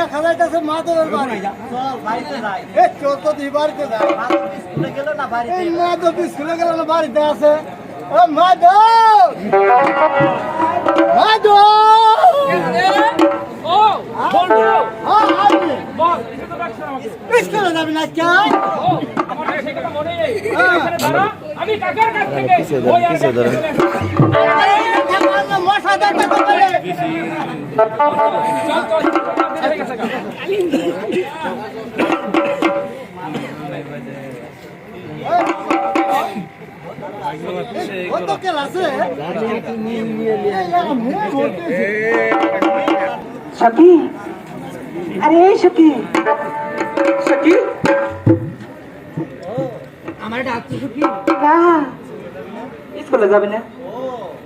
দেখা যাইতেছে মাধবের বাড়ি। চল বাড়িতে যাই এ চোর তো দুই বাড়িতে মাধব স্কুলে গেল না বাড়িতে? এই মাধব স্কুলে গেল না বাড়িতে আছে। ও মাধব মাধব ও বন্ধু হ্যাঁ আইবি বল কিছু তো ডাকছ আমাকে স্কুলে যাবি না কে ও আমার সে মনে নেই। আমি কাকার কাছ থেকে ওই আর চল চল আপনাদের কাছে গা। কত কেল আছে সখী আরে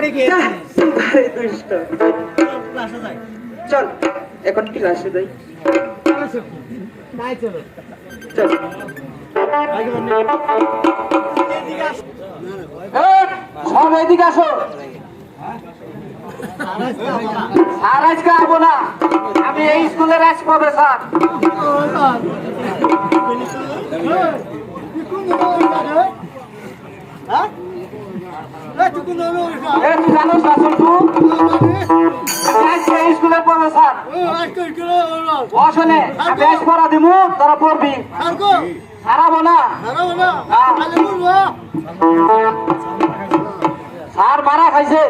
আরে দুষ্ট। ক্লাসে যাই। চল এখন ক্লাসে যাই। চলো সখী চলো। চল। সব এদিকে আসো। আর আজকে আবো না। আমি এই স্কুলের আজ প্রফেসর। তোরা পড়বি। হারাবো না। স্যার মারা খাইছে।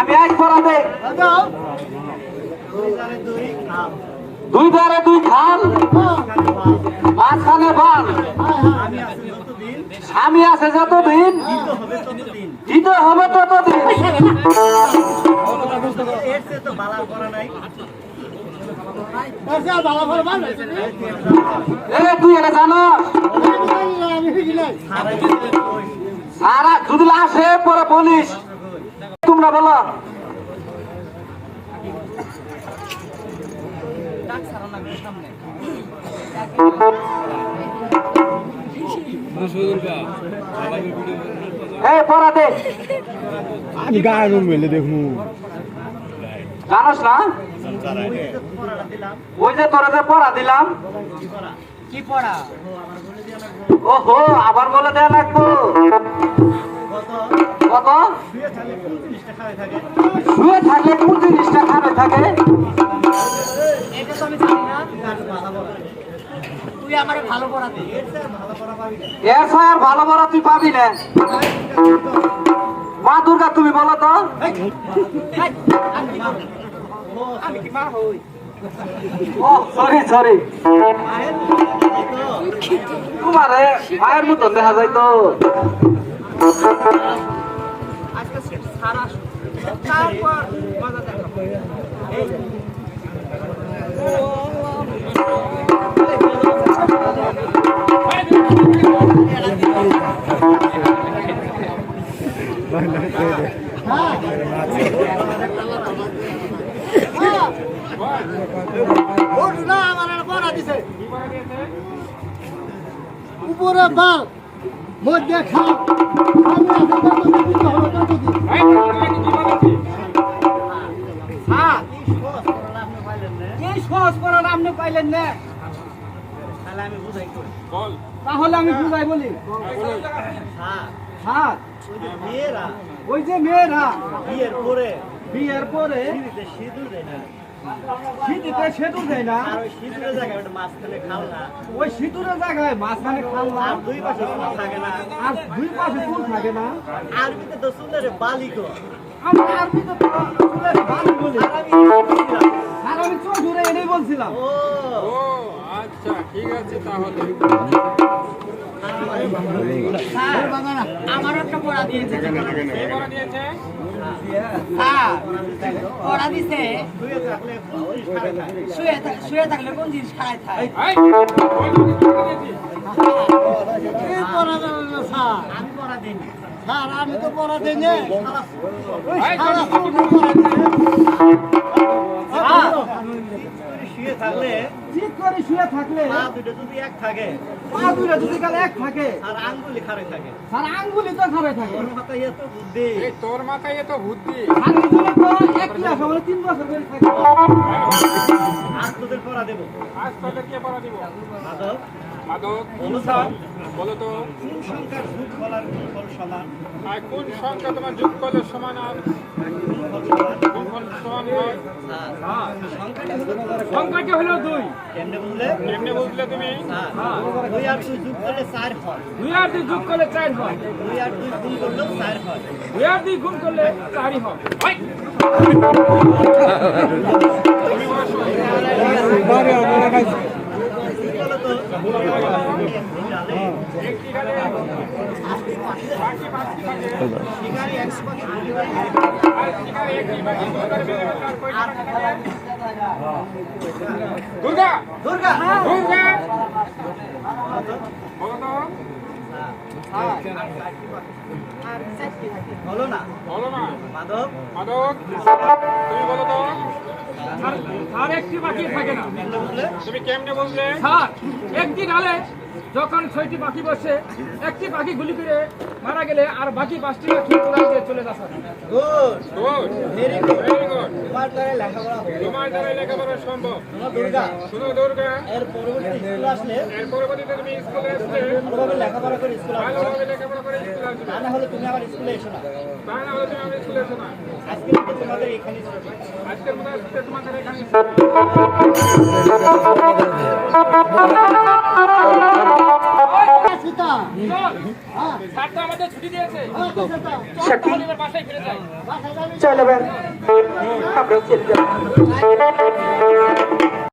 আমি আজ পড়া দে দুই ধারে দুই খাল মাঝখানে বাল স্বামী আছে যতদিন, দিতে হবে ততদিন। তুই এটা জানো সারা যদি আসে পরে বলিস, তোমরা বলো এই পড়া দে আমি গান মেলে দেখুন। জানোস না? ওই যে তোরা যে পড়া দিলাম। কি পড়া? ওহো আবার বলে দেয়া লাগবো। কত? শুয়ে থাকলে কোন জিনিসটা খাবে থাকে? এটা তো আমি জানি না। কার বালা বলা তুই আমার ভালো পড়াতে এর চেয়ে ভালো করা পাবি না এর আর ভালো বড় তুই পাবি না। মা দুর্গা তুমি বলো তো। আমি কি মা হই? ও সরি সরি তোমার মায়ের মতন দেখা যায় তো। আজকে সারা তারপর মজা দেখাবো উপরে বাল মধ্যে হ্যাঁ সহজ পড়াটা আপনি পাইলেন না। তাহলে আমি বুঝাই তাহলে আমি বুঝাই বলি। হ্যাঁ। হ্যাঁ ওই যে মেয়েরা। ওই যে মেয়েরা। বিয়ের পরে। বিয়ের পরে। সিঁড়িতে সিঁদুর দেয় না। শীতিতে সেতু দেয় না। আর ওই সিঁদুরের জায়গায় মাঝখানে খাও না। দুই পাশে চুল থাকে না। আর দুই পাশে চুল থাকে না। আরবিতে তো চুলের বালিকো আমরা আরবিতে আমার একটা পড়া দিয়েছে খায়। কোন জিনিস খায়। এই পড়া দেবে না, দিইনি। স্যার আমি তো পড়া দিই দিই। শুয়ে থাকলে ঠিক করে শুয়ে থাকলে পা দুটো যদি এক থাকে পা দুটো যদি কালে এক থাকে আর আঙ্গুলি খাড়ে থাকে। স্যার আঙ্গুলি তো খাবে থাকে। ওর মাথায় এত বুদ্ধি। এই, তোর মাথায় এত বুদ্ধি। আর দুজনে তো এক ক্লাস মানে তিন বছর করে থাকে। আজ তোদের পড়া দেবো। আজ তোদের কে বড় দিব? মাধব মাদক বলো স্যার বলো তো। কোন সংখ্যার যুগ বলার ফল সমান? আর কোন সংখ্যা তোমার যোগ করলে সমান আর? হয় সংখ্যাটা হলো সংখ্যাটি হলো দুই কেমনে বুঝলে তুমি? দুই আর দুই যুগ করলে চার হয়। দুই আর দুই যোগ করলে চার হয়। দুই আর দুই গুণ করলেও চার হয়। দুই আর দুই গুণ করলে চারই হয়। ওই, বলো তো ডালে একটি দুর্গা! দুর্গা! দুর্গা বলো না। বলো না। মাধব? মাদক তুমি বলো তো। আর আর একটি বাকি থাকে না। তুমি কেমনে বুঝলে স্যার একটি ডালে যখন ছয়টি পাখি বসে একটি পাখি গুলি করে মারা গেলে আর বাকি পাঁচটি পাখি উড়াল দিয়ে চলে যাচ্ছে। তোমার দ্বারা লেখাপড়া সম্ভব। শোনো শুনো দুর্গা। এর পরবর্তী আসলে এর পরবর্তীতে তুমি স্কুলে আসলে ভালোভাবে লেখাপড়া করে স্কুল ভালোভাবে লেখাপড়া করে স্কুলে আসবে। না হলে তুমি আবার স্কুলে এসো না। তা না হলে তুমি আমার স্কুলে এসো না। আজকে তোমাদের এখানে ছুটি আজকের মতো আজকে তোমাদের এখানে চল এবার আমরা চলে যাব